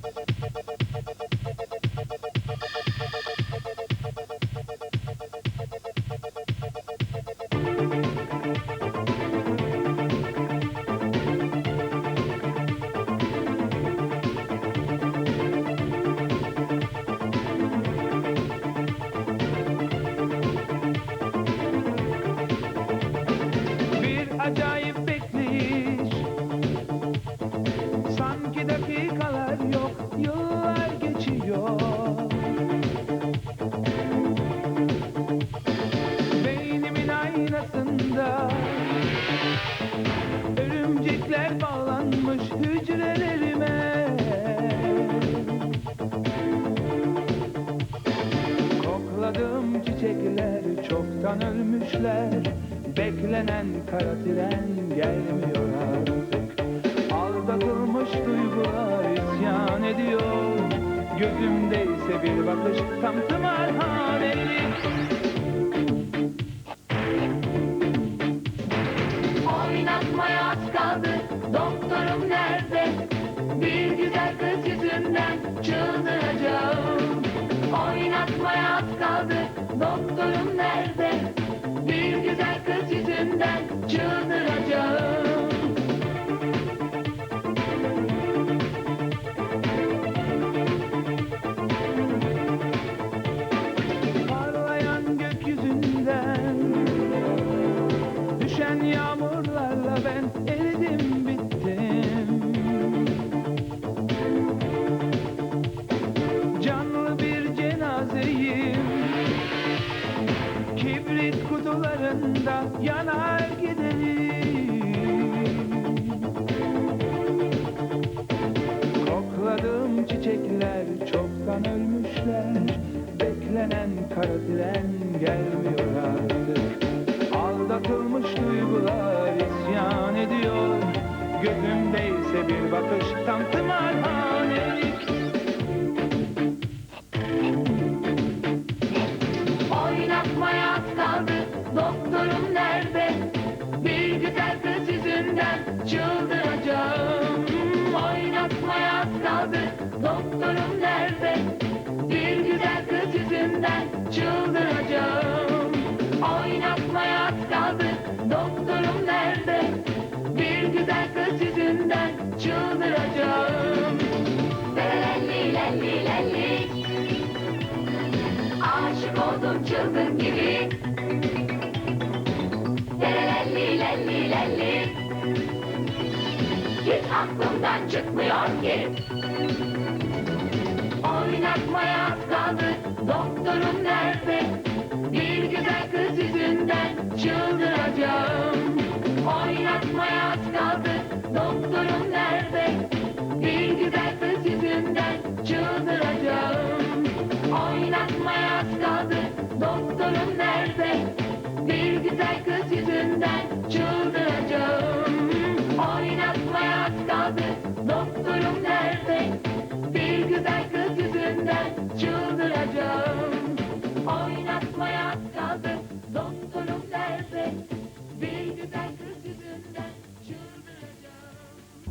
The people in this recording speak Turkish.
thank you Çiçekler çoktan ölmüşler. Beklenen kara tren gelmiyor artık. Aldatılmış duygular isyan ediyor. Gözümde ise bir bakış tam tımarhanelik. Oynatmaya az kaldı. Doktorum nerede Oynatmaya az kaldı. Doktorum nerede? Bir güzel kız yüzünden Çıldıracağım. Parlayan gökyüzünden Düşen yağmurlarla ben kutularında yanar giderim. Kokladığım çiçekler çoktan ölmüşler. Beklenen kara tren gelmiyor artık. Aldatılmış duygular isyan ediyor. Gözümde ise bir bakış tam tımarhanelik Doktorum nerede? Bir güzel kız yüzünden Çıldıracağım. Lelli lelli lelli. Aşık oldum çılgın gibi. Lelli lelli lelli. Hiç aklımdan çıkmıyor ki. Oynatmaya az kaldı. Doktorum like a